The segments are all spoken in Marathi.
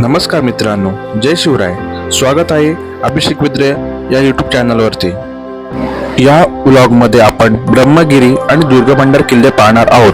नमस्कार मित्रांनो जय शिवराय. स्वागत आहे अभिषेक विद्रे या यूट्यूब चॅनलवरती या व्लॉगमध्ये आपण ब्रह्मगिरी आणि दुर्गभंडार किल्ले पाहणार आहोत.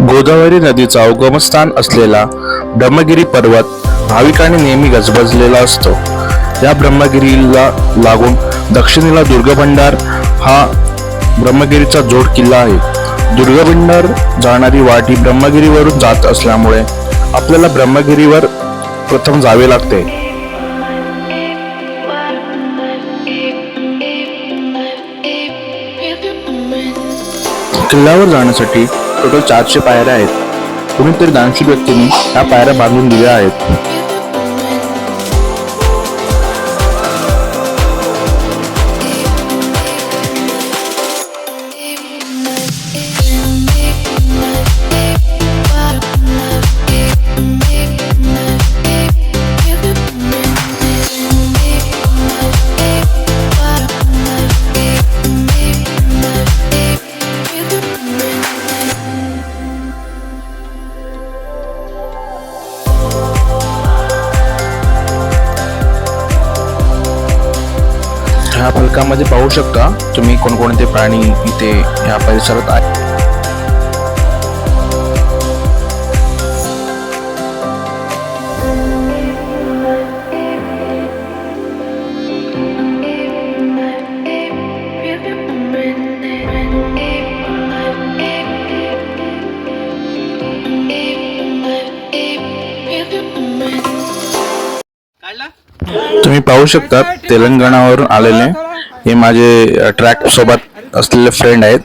गोदावरी नदीचा उगमस्थान असलेला ब्रह्मगिरी पर्वत भाविकांनी नेहमी गजबजलेला असतो. या ब्रह्मगिरीला लागून दक्षिणेला दुर्गभंडार हा ब्रह्मगिरीचा जोड किल्ला आहे. दुर्गभंडार जाणारी वाटी ब्रह्मगिरीवरून जात असल्यामुळे आपल्याला ब्रह्मगिरीवर प्रथम जावे लागते. किल्ल्यावर जाण्यासाठी टोटल चारशे पायऱ्या आहेत. कुणीतरी दानशूर व्यक्तींनी या पायऱ्या बांधून दिल्या आहेत. ह्या पाहू शकता तुम्ही कोणकोणते प्राणी इथे ह्या परिसरात आहे तुम्ही पाहू शकता तेलंगणावरून आलेले हे माझे ट्रॅक सोबत असलेले फ्रेंड आहेत.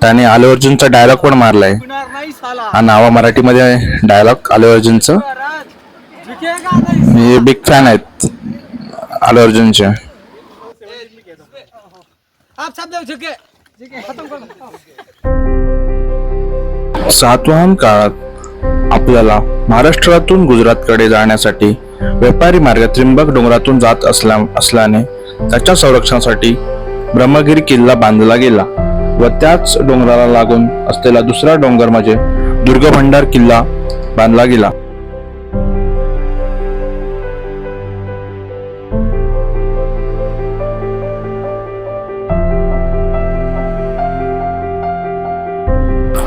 त्याने अल्लू अर्जुनचा डायलॉग पण मारलाय. आहे हा नावा मराठीमध्ये डायलॉग अल्लू अर्जुनचं. हे मी बिग फॅन आहेत. अल्लू अर्जुनचे. सातवाहन काळात आपल्याला महाराष्ट्रातून गुजरातकडे जाण्यासाठी व्यापारी मार्ग त्रिंबक डोंगरातून जात असल्या असल्याने त्याच्या संरक्षणासाठी ब्रह्मगिरी किल्ला बांधला गेला व त्याच डोंगराला लागून असलेला दुसरा डोंगर म्हणजे दुर्गभंडार किल्ला बांधला गेला.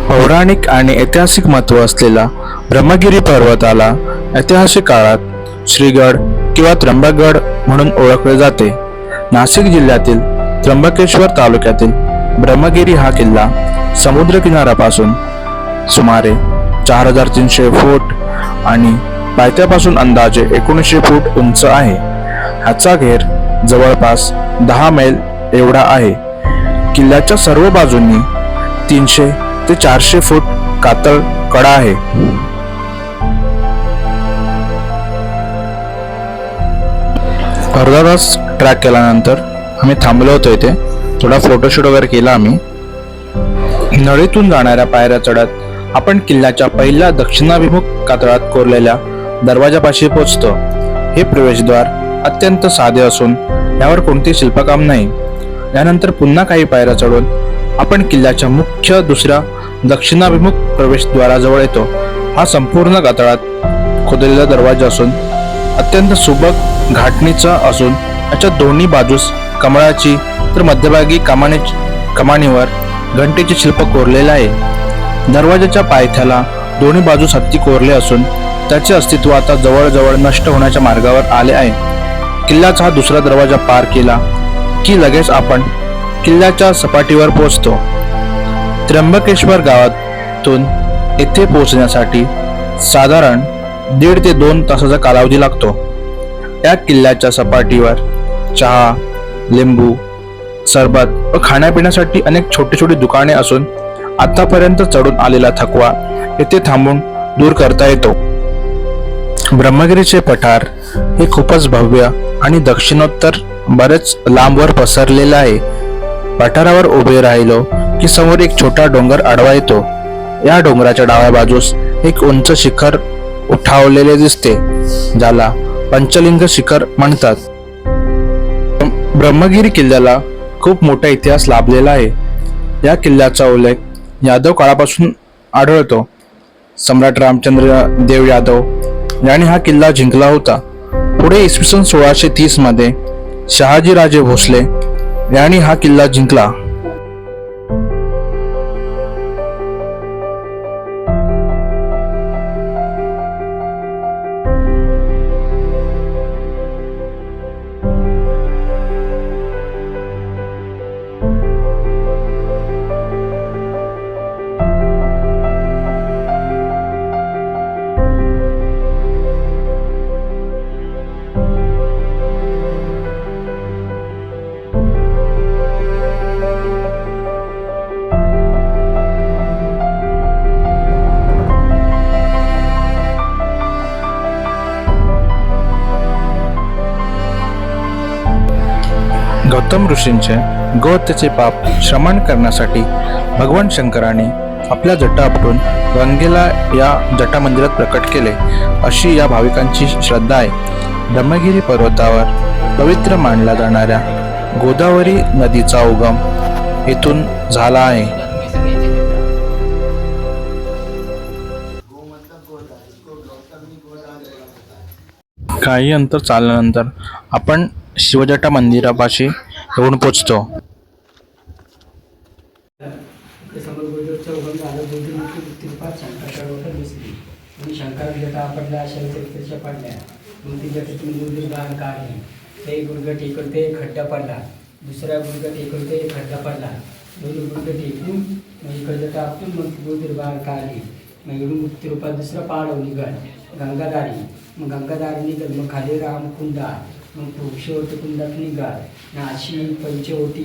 पौराणिक आणि ऐतिहासिक महत्त्व असलेला ब्रह्मगिरी पर्वताला ऐतिहासिक काळात श्रीगड किंवा त्र्यंबकगड म्हणून ओळखले जाते. नाशिक जिल्ह्यातील त्र्यंबकेश्वर तालुक्यातील ब्रह्मगिरी हा किल्ला समुद्रकिनाऱ्यापासून सुमारे चार हजार तीनशे फूट आणि पायथ्यापासून अंदाजे एकोणीसशे फूट उंच आहे. ह्याचा घेर जवळपास दहा मैल एवढा आहे. किल्ल्याच्या सर्व बाजूंनी तीनशे ते चारशे फूट कातळ कडा आहे. अर्धा तास ट्रॅक केल्यानंतर आम्ही थांबलो होतो इथे. थोडा फोटोशूट वगैरे केला आम्ही. नळीतून जाणाऱ्या पायऱ्या चढत आपण किल्ल्याच्या पहिल्या दक्षिणाभिमुख कातळात कोरलेल्या दरवाजापाशी पोचतो. हे प्रवेशद्वार अत्यंत साधे असून यावर कोणते शिल्पकाम नाही. यानंतर पुन्हा काही पायऱ्या चढून आपण किल्ल्याच्या मुख्य दुसऱ्या दक्षिणाभिमुख प्रवेशद्वाराजवळ येतो. हा संपूर्ण कातळात खोदलेला दरवाजा असून अत्यंत सुबक घाटणीचा असून याच्या दोन्ही बाजूस कमळाची तर मध्यभागी कमानी कमानीवर घंटेचे शिल्प कोरलेले आहे. दरवाजाच्या पायथ्याला दोन्ही बाजूस हत्ती कोरले असून त्याचे अस्तित्व आता जवळजवळ नष्ट होण्याच्या मार्गावर आले आहे. किल्ल्याचा हा दुसरा दरवाजा पार केला की लगेच आपण किल्ल्याच्या सपाटीवर पोचतो. त्र्यंबकेश्वर गावातून येथे पोहोचण्यासाठी साधारण दीड ते दोन तासाचा कालावधी लागतो. या किल्ल्याच्या सपाटीवर चहा लिंबू सरबत व खाण्यापिण्यासाठी अनेक छोटी छोटी दुकाने असून आतापर्यंत चढून आलेला थकवा येथे थांबून दूर करता येतो. ब्रह्मगिरीचे पठार हे खूपच भव्य आणि दक्षिणोत्तर बरेच लांबवर पसरलेलं आहे. पठारावर उभे राहिलो की समोर एक छोटा डोंगर आडवा येतो. या डोंगराच्या डाव्या बाजूस एक उंच शिखर उठावलेले दिसते. ज्याला पंचलिंग शिखर म्हणतात. ब्रह्मगिरी किल्ल्याला खूप मोठा इतिहास लाभलेला आहे. या किल्ल्याचा उल्लेख यादव काळापासून आढळतो. सम्राट रामचंद्र देव यादव याने हा किल्ला जिंकला होता. पुढे इसवी सन सोळाशे तीसमध्ये शहाजीराजे भोसले यांनी हा किल्ला जिंकला. गौतम ऋषींचे गोहत्येचे पाप श्रमण करण्यासाठी भगवान शंकराने आपल्या जटा आपटून गंगेला या जटा मंदिरात प्रकट केले. अशी या भाविकांची श्रद्धा आहे. ब्रह्मगिरी पर्वतावर पवित्र मानल्या जाणाऱ्या गोदावरी नदीचा उगम येथून झाला आहे. काही अंतर चालल्यानंतर आपण शिवजटा मंदिरापाशी येऊन पोचतो अशा पडल्या मग एक ते खड्डा पडला दुसऱ्या गुरगट इकडे ते खड्डा पडला दोन्ही गुरगट एकूण मग इकडे टाकून मग ती गोदर बाहेर काढली मग इकडून तिरुपात दुसरा पाडवली गड गंगाधारी मग गंगाधारी जन्म मग खाली रामकुंडा मग पुरुषवरती कुंडात निघाल. नाशी पंचवटी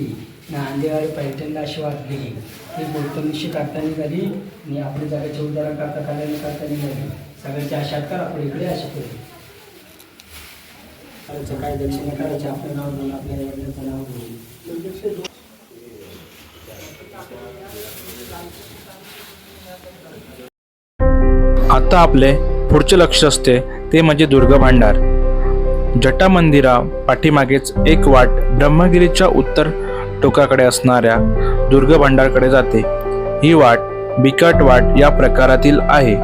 नांदेवाडी पैठणला अशी वाटली ही गौतमीशी काढता निघाली. आणि आपली जागा चौदारा काढता कल्याण काढता निघाली. सगळ्याचे आशात कर आपण इकडे आशा करू. करायचं काय दक्षिणा करायचं आपलं नाव घेऊन आपल्या वडिलांचं नाव घेऊन. आता आपले पुढचे लक्ष असते ते म्हणजे दुर्गा भांडार. जटा मंदिरा पाठीमागेच एक वाट ब्रह्मगिरीच्या उत्तर टोकाकडे असणाऱ्या दुर्ग भांडारकडे जाते. ही वाट बिकट वाट या प्रकारातील आहे.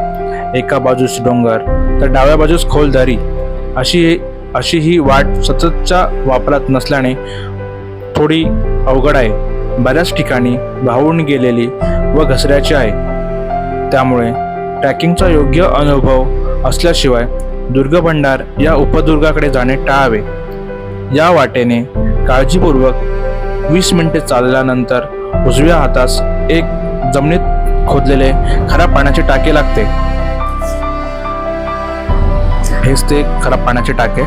एका बाजूस डोंगर तर डाव्या बाजूस खोल दरी अशी अशी ही वाट सततच्या वापरात नसल्याने थोडी अवघड आहे. बऱ्याच ठिकाणी वाहून गेलेली व घसऱ्याची आहे. त्यामुळे ट्रॅकिंगचा योग्य अनुभव असल्याशिवाय दुर्ग भंडार या उपदुर्गाकडे जाणे टाळावे. या वाटेने काळजीपूर्वक वीस मिनिटे चालल्यानंतर उजव्या हातास एक जमिनीत खोदलेले खराब पाण्याचे टाके लागते. हेच ते खराब पाण्याचे टाके.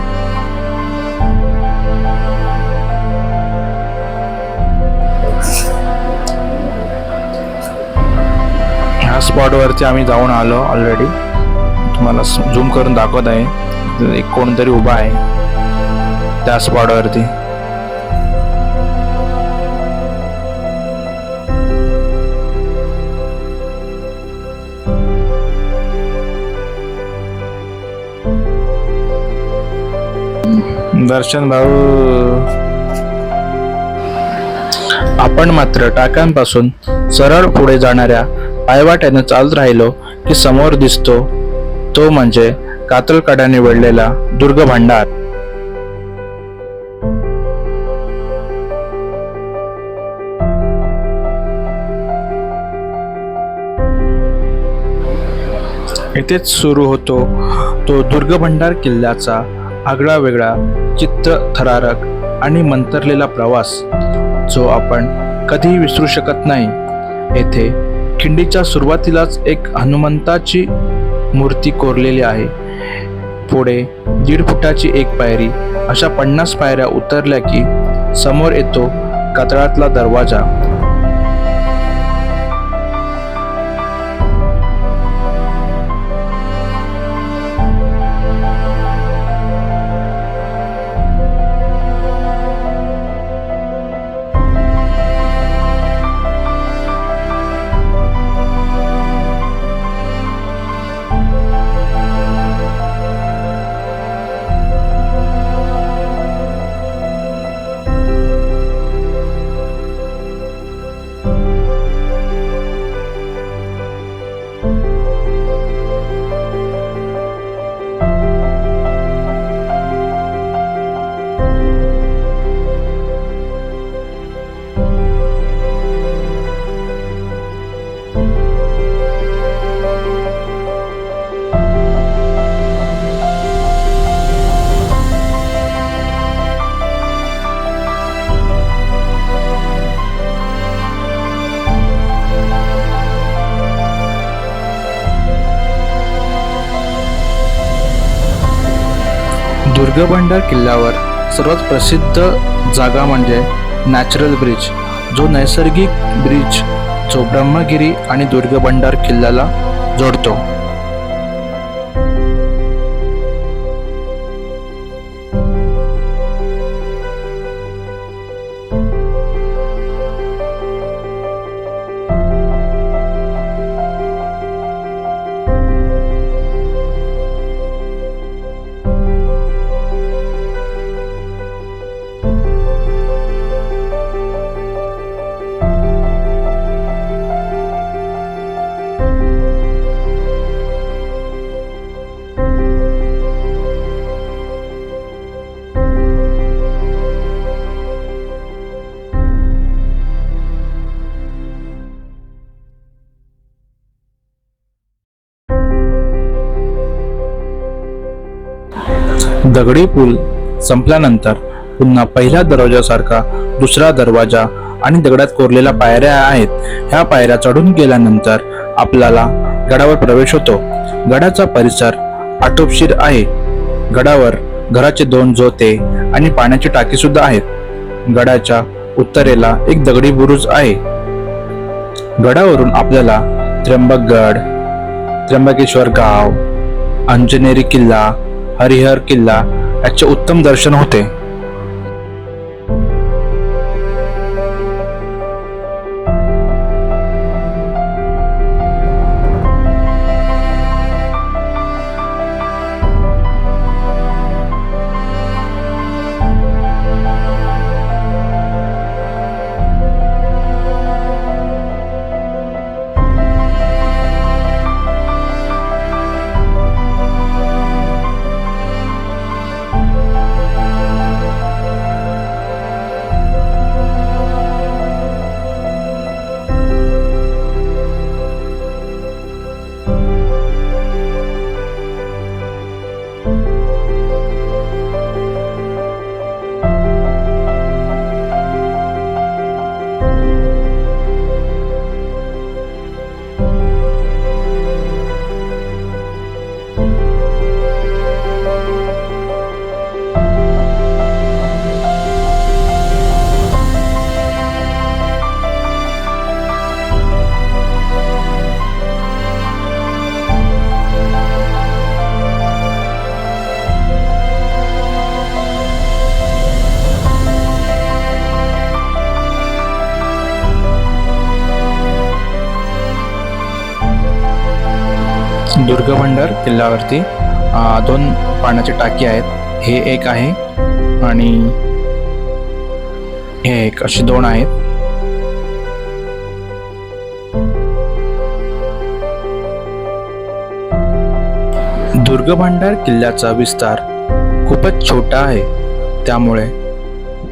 ह्या स्पॉटवरती आम्ही जाऊन आलो ऑलरेडी तुम्हाला झूम करून दाखवत आहे. एक कोणतरी उभा आहे. त्या स्पॉटवरती दर्शन भाऊ आपण मात्र टाक्यांपासून सरळ पुढे जाणाऱ्या पायवाट्याने चालत राहिलो की समोर दिसतो तो म्हणजे कातलकड्याने वेढलेला दुर्ग भांडार. येथेच सुरू होतो तो दुर्ग भंडार किल्ल्याचा आगळा वेगळा चित्र थरारक आणि मंतरलेला प्रवास जो आपण कधीही विसरू शकत नाही. येथे खिंडीच्या सुरुवातीलाच एक हनुमंताची मूर्ती कोरलेली आहे. पुढे दीड फुटाची एक पायरी. अशा पन्नास पायऱ्या उतरल्या की समोर येतो कातळातला दरवाजा. दुर्गभंडार किल्ल्यावर सर्वात प्रसिद्ध जागा म्हणजे नॅचरल ब्रिज जो नैसर्गिक ब्रिज जो ब्रह्मगिरी आणि दुर्गभंडार किल्ल्याला जोडतो. दगडी पूल संपल्यानंतर पुन्हा पहिल्या दरवाजासारखा दुसरा दरवाजा आणि दगडात कोरलेल्या पायऱ्या आहेत. ह्या पायऱ्या चढून गेल्यानंतर आपल्याला गडावर प्रवेश होतो. गडाचा परिसर आटोपशीर आहे. गडावर घराचे दोन जोते आणि पाण्याची टाकी सुद्धा आहेत. गडाच्या उत्तरेला एक दगडी बुरुज आहे. गडावरून आपल्याला त्र्यंबकगड त्र्यंबकेश्वर गाव अंजनेरी किल्ला हरिहर किल्ला याचे उत्तम दर्शन होते. दुर्गभंडार किल्ल्यावरती दोन पाण्याचे टाकी आहेत. हे एक आहे आणि हे एक असे दोन आहेत. दुर्गभांडार किल्ल्याचा विस्तार खूपच छोटा आहे. त्यामुळे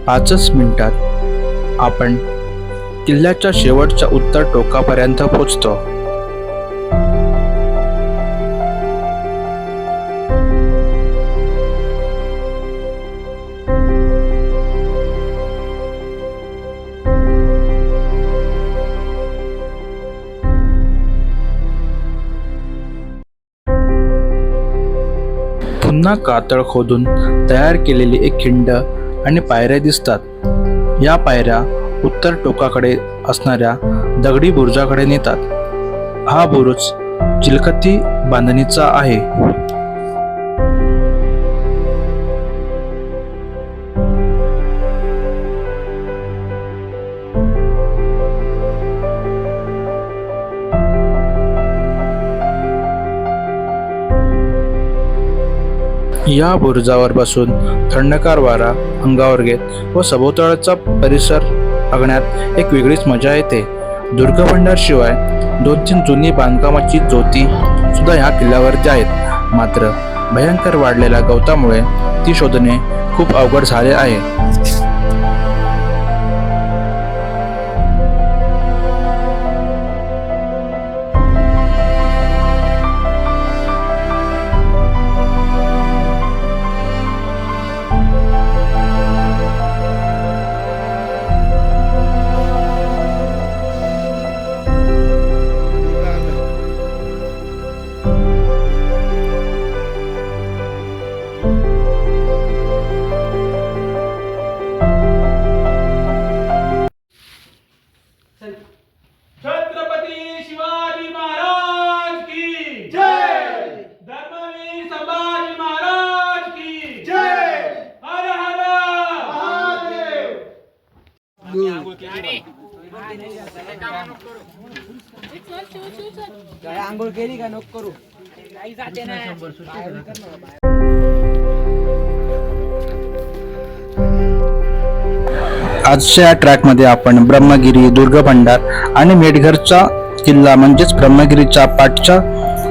पाचच मिनिटात आपण किल्ल्याच्या शेवटच्या उत्तर टोकापर्यंत पोहोचतो पुन्हा कातळ खोदून तयार केलेली एक खिंड आणि पायऱ्या दिसतात. या पायऱ्या उत्तर टोकाकडे असणाऱ्या दगडी बुरुजाकडे नेतात. हा बुरुज चिलखती बांधणीचा आहे. या बुरुजावर बसून थंडकार वारा अंगावर घेत व सभोवताळचा परिसर बघण्यात एक वेगळीच मजा येते. दुर्गभंडार शिवाय दोन तीन जुनी बांधकामाची ज्योती सुद्धा ह्या किल्ल्यावरती आहेत. मात्र भयंकर वाढलेल्या गवतामुळे ती शोधणे खूप अवघड झाले आहे. आजच्या या ट्रॅकमध्ये आपण ब्रह्मगिरी दुर्ग भंडार आणि मेटघरचा किल्ला म्हणजेच ब्रह्मगिरीच्या पाठच्या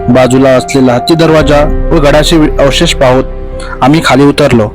बाजूला असलेला हत्ती दरवाजा व गडाचे अवशेष पाहत आम्ही खाली उतरलो.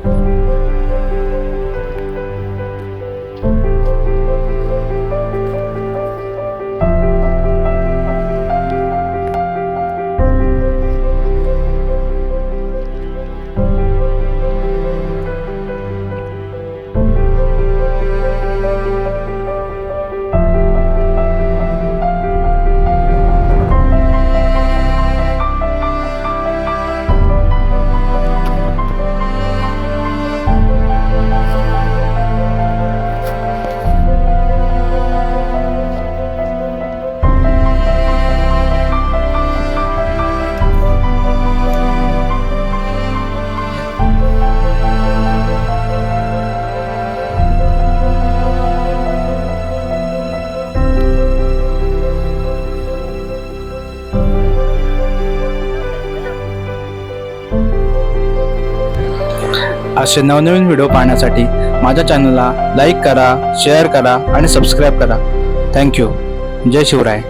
असे नवनवीन व्हिडिओ पाहण्यासाठी माझ्या चॅनलला लाईक करा शेअर करा आणि सबस्क्राईब करा. थँक्यू जय शिवराय.